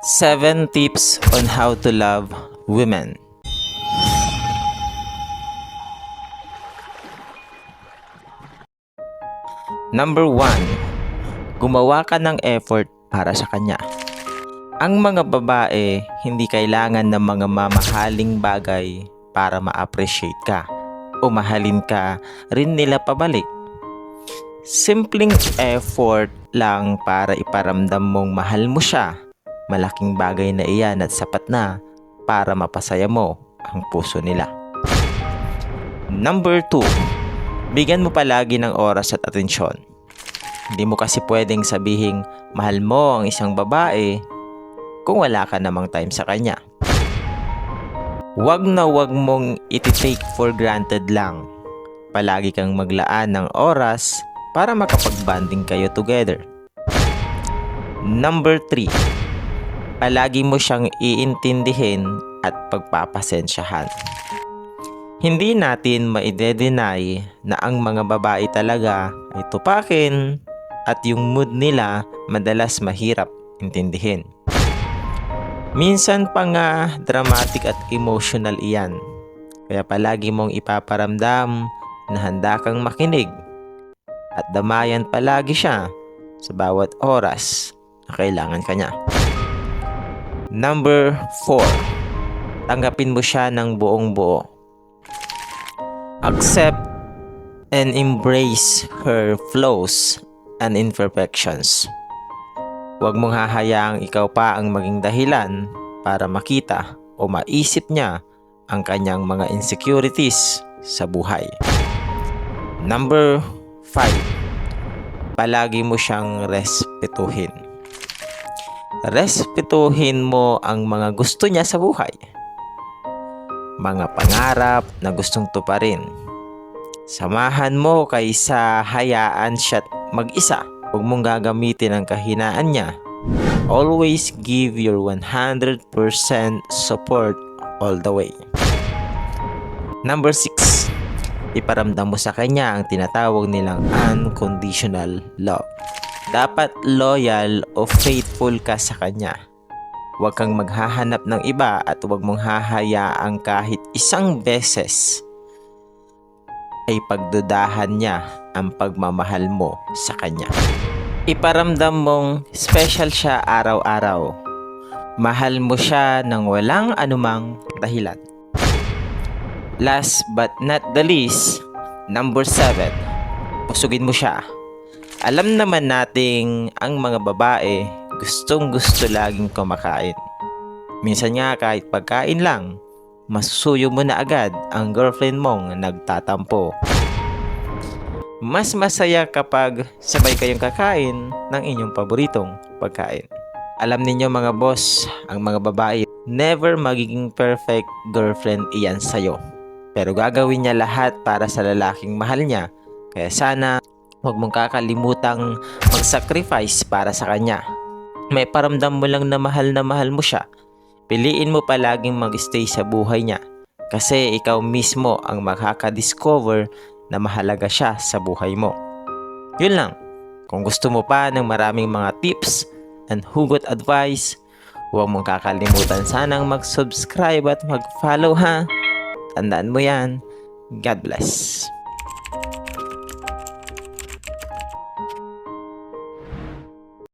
7 tips on how to love women. Number 1. Gumawa ka ng effort para sa kanya. Ang mga babae hindi kailangan ng mga mamahaling bagay para ma-appreciate ka o mahalin ka rin nila pabalik. Simpleng effort lang para iparamdam mong mahal mo siya. Malaking bagay na iyan at sapat na para mapasaya mo ang puso nila. Number 2. Bigyan mo palagi ng oras at atensyon. Hindi mo kasi pwedeng sabihing mahal mo ang isang babae kung wala ka namang time sa kanya. Huwag na huwag mong iti-take for granted lang. Palagi kang maglaan ng oras para makapag-banding kayo together. Number 3. Palagi mo siyang iintindihin at pagpapasensyahan. Hindi natin maide-deny na ang mga babae talaga ay tupakin at yung mood nila madalas mahirap intindihin. Minsan pa nga dramatic at emotional iyan. Kaya palagi mong ipaparamdam na handa kang makinig at damayan palagi siya sa bawat oras na kailangan ka niya. Number 4. Tanggapin mo siya ng buong buo. Accept and embrace her flaws and imperfections. Huwag mong hahayaang ikaw pa ang maging dahilan para makita o maisip niya ang kanyang mga insecurities sa buhay. Number 5. Palagi mo siyang respetuhin. Respetuhin mo ang mga gusto niya sa buhay. Mga pangarap na gustong tuparin. Samahan mo kaysa hayaan siya't mag-isa. Huwag mong gagamitin ang kahinaan niya. Always give your 100% support all the way. Number 6. Iparamdam mo sa kanya ang tinatawag nilang unconditional love. Dapat loyal o faithful ka sa kanya. Huwag kang maghahanap ng iba at huwag mong hahayaang kahit isang beses ay pagdudahan niya ang pagmamahal mo sa kanya. Iparamdam mong special siya araw-araw. Mahal mo siya ng walang anumang dahilan. Last but not the least, number 7. Pusugin mo siya. Alam naman nating ang mga babae gustong gusto laging kumakain. Minsan nga kahit pagkain lang, masusuyo mo na agad ang girlfriend mong nagtatampo. Mas masaya kapag sabay kayong kakain ng inyong paboritong pagkain. Alam ninyo mga boss, ang mga babae, never magiging perfect girlfriend iyan sa'yo. Pero gagawin niya lahat para sa lalaking mahal niya. Kaya sana huwag mong kakalimutang mag-sacrifice para sa kanya. May paramdam mo lang na mahal na mahal mo siya. Piliin mo palaging mag-stay sa buhay niya. Kasi ikaw mismo ang makaka-discover na mahalaga siya sa buhay mo. Yun lang. Kung gusto mo pa ng maraming mga tips and hugot advice, huwag mong kakalimutan sanang mag-subscribe at mag-follow ha. Tandaan mo yan. God bless.